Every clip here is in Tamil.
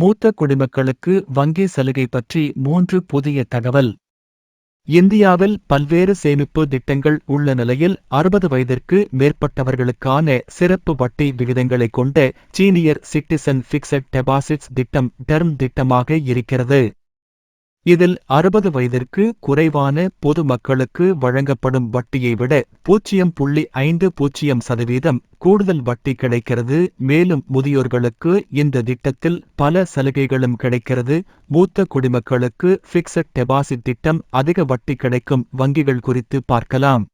மூத்த குடிமக்களுக்கு வங்கி சலுகை பற்றி மூன்று புதிய தகவல். இந்தியாவில் பல்வேறு சேமிப்பு திட்டங்கள் உள்ள நிலையில் அறுபது வயதிற்கு மேற்பட்டவர்களுக்கான சிறப்பு வட்டி விகிதங்களை கொண்ட சீனியர் சிட்டிசன் பிக்சட் டெபாசிட்ஸ் திட்டம் டெர்ம் திட்டமாக இருக்கிறது. இதில் அறுபது வயதிற்கு குறைவான பொது மக்களுக்கு வழங்கப்படும் வட்டியை விட பூஜ்ஜியம் புள்ளி ஐந்து பூஜ்ஜியம் சதவீதம் கூடுதல் வட்டி கிடைக்கிறது. மேலும் முதியோர்களுக்கு இந்த திட்டத்தில் பல சலுகைகளும் கிடைக்கிறது. மூத்த குடிமக்களுக்கு பிக்சட் டெபாசிட் திட்டம் அதிக வட்டி கிடைக்கும் வங்கிகள் குறித்து பார்க்கலாம்.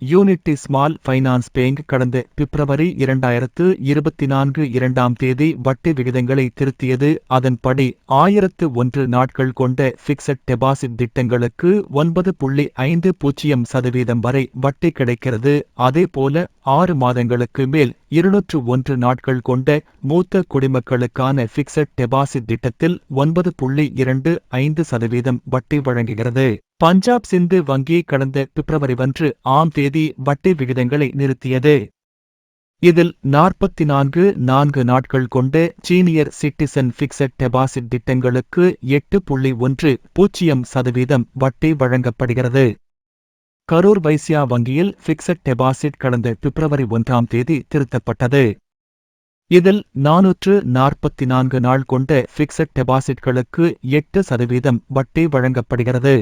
யூனிட்டி ஸ்மால் ஃபைனான்ஸ் பேங்க் கடந்த பிப்ரவரி இரண்டாயிரத்து இருபத்தி நான்கு இரண்டாம் தேதி வட்டி விகிதங்களை திருத்தியது. அதன்படி ஆயிரத்து ஒன்று நாட்கள் கொண்ட பிக்சட் டெபாசிட் திட்டங்களுக்கு ஒன்பது புள்ளி ஐந்து பூஜ்ஜியம் சதவீதம் வரை வட்டி கிடைக்கிறது. அதேபோல ஆறு மாதங்களுக்கு மேல் இருநூற்று ஒன்று நாட்கள் கொண்ட மூத்த குடிமக்களுக்கான பிக்சட் டெபாசிட் திட்டத்தில் ஒன்பது புள்ளி இரண்டு ஐந்து சதவீதம் வட்டி வழங்குகிறது. பஞ்சாப் சிந்து வங்கி கடந்த பிப்ரவரி ஒன்று ஆம் தேதி வட்டி விகிதங்களை நிறுத்தியது. இதில் நாற்பத்தி நான்கு நான்கு நாட்கள் கொண்ட சீனியர் சிட்டிசன் பிக்சட் டெபாசிட் திட்டங்களுக்கு எட்டு புள்ளி ஒன்று பூஜ்ஜியம் சதவீதம் வட்டி வழங்கப்படுகிறது. கரூர் வைசியா வங்கியில் பிக்சட் டெபாசிட் கடந்த பிப்ரவரி ஒன்றாம் தேதி திருத்தப்பட்டது. இதில் நானூற்று நாற்பத்தி நான்கு நாள் கொண்ட பிக்சட் டெபாசிட்களுக்கு எட்டு சதவீதம் வட்டி வழங்கப்படுகிறது.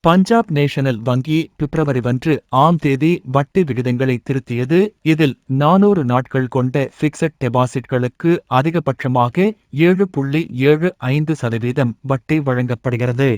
பஞ்சாப் நேஷனல் வங்கி பிப்ரவரி ஒன்று ஆம் தேதி வட்டி விகிதங்களை திருத்தியது. இதில் நானூறு நாட்கள் கொண்ட பிக்சட் டெபாசிட்களுக்கு அதிகபட்சமாக ஏழு புள்ளி ஏழு ஐந்து சதவீதம் வட்டி வழங்கப்படுகிறது.